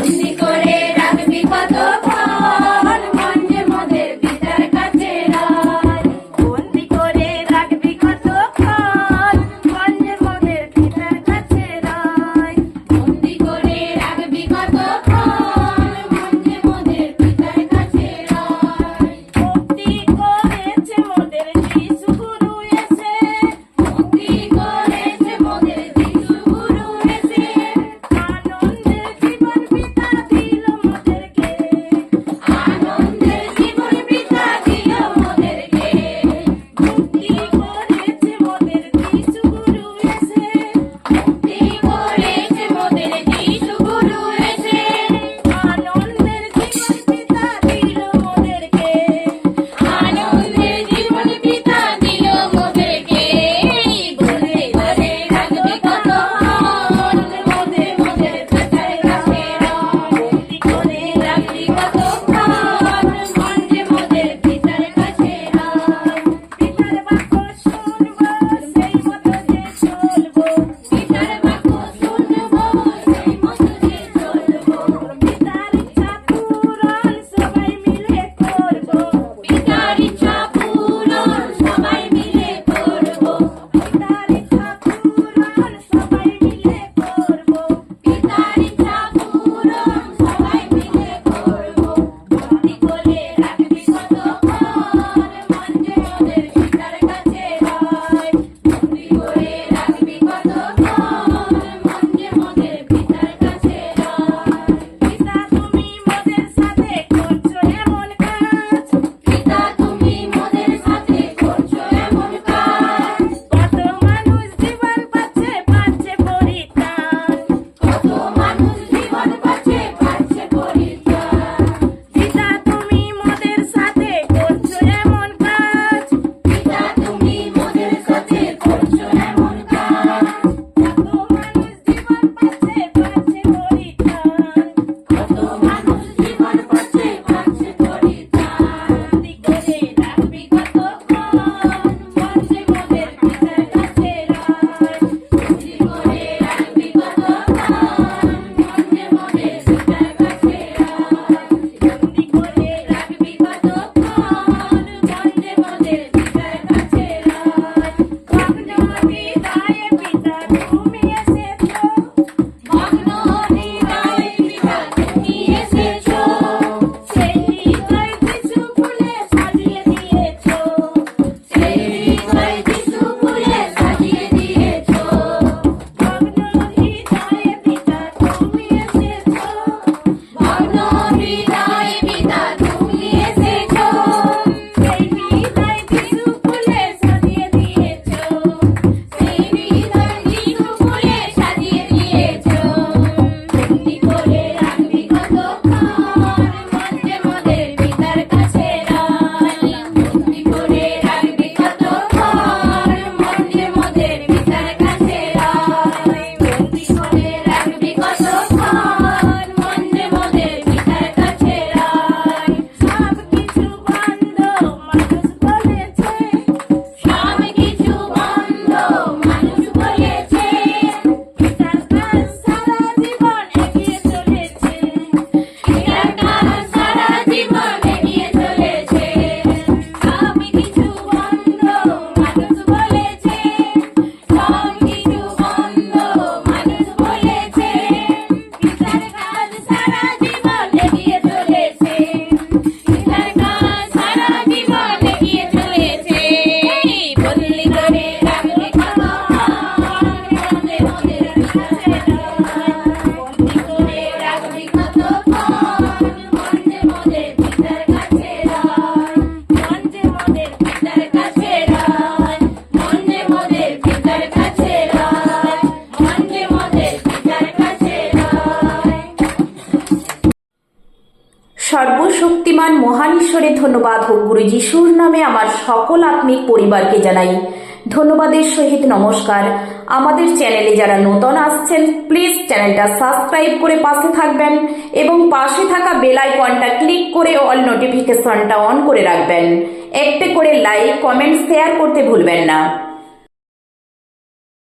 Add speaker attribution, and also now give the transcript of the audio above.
Speaker 1: বন্দি করে রাখবি
Speaker 2: কত
Speaker 3: ঈশ্বরের ধন্যবাদ হোক গুরু যিশুর নামে আমার সকল আত্মিক পরিবারকে জানাই। ধন্যবাদের সহিত নমস্কার। আমাদের চ্যানেলে যারা নতুন আসছেন প্লিজ চ্যানেলটা সাবস্ক্রাইব করে পাশে থাকবেন এবং পাশে থাকা বেল আইকনটা ক্লিক করে অল নোটিফিকেশনটা অন করে রাখবেন। একটি করে লাইক কমেন্ট শেয়ার করতে ভুলবেন না।